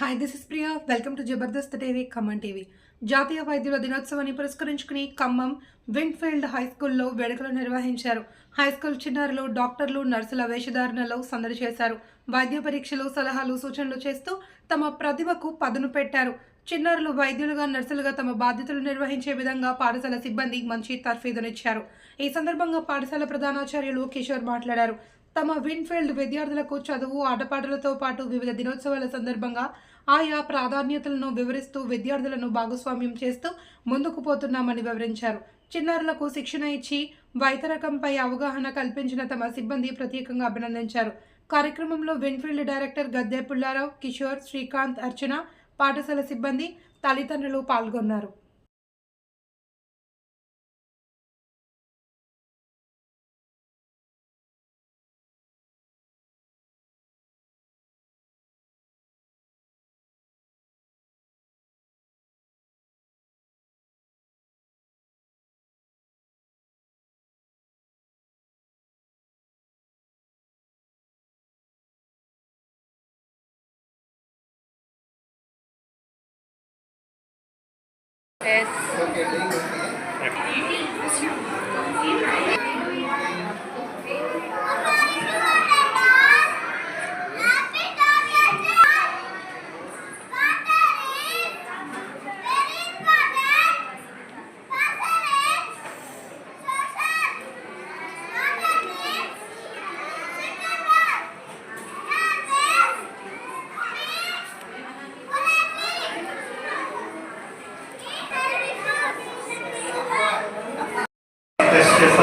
Hi this is Priya welcome to Jabardasth TV Khammam TV జాతీయ వైద్యుల దినోత్సవాన్ని పురస్కరించుకుని ఖమ్మం విండ్ఫీల్డ్ హై స్కూల్లో వేడుకలు నిర్వహించారు. హై స్కూల్ చిన్నారులు డాక్టర్లు నర్సుల వేషధారణలో సందడి చేశారు. వైద్య పరీక్షలు సలహాలు సూచనలు చేస్తూ తమ ప్రతిభకు పదును పెట్టారు. చిన్నారులు వైద్యులుగా నర్సులుగా తమ బాధ్యతలు నిర్వహించే విధంగా పాఠశాల సిబ్బంది మంచి తర్ఫీదునిచ్చారు. ఈ సందర్భంగా పాఠశాల ప్రధానాచార్యులు కిషోర్ మాట్లాడారు. తమ విన్ఫీల్డ్ విద్యార్థులకు చదువు ఆటపాటలతో పాటు వివిధ దినోత్సవాల సందర్భంగా ఆయా ప్రాధాన్యతలను వివరిస్తూ విద్యార్థులను భాగస్వామ్యం చేస్తూ ముందుకు పోతున్నామని వివరించారు. చిన్నారులకు శిక్షణ ఇచ్చి వైతరకంపై అవగాహన కల్పించిన తమ సిబ్బంది ప్రత్యేకంగా అభినందించారు. కార్యక్రమంలో విన్ఫీల్డ్ డైరెక్టర్ గద్దె పుల్లారావు కిషోర్ శ్రీకాంత్ అర్చన పాఠశాల సిబ్బంది తల్లిదండ్రులు పాల్గొన్నారు. Okay,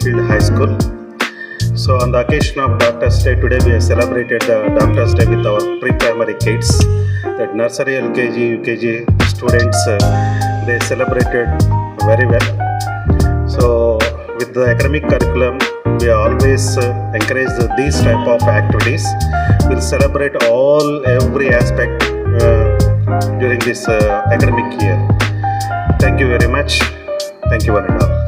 From Winfield High School. So, on the occasion of Doctor's Day, today we have celebrated the Doctor's Day with our pre-primary kids. That nursery, LKG, UKG students, uh, they celebrated very well. So, with the academic curriculum, we always uh, encourage the- these type of activities. We'll celebrate all every aspect uh, during this uh, academic year. Thank you very much. Thank you one and all.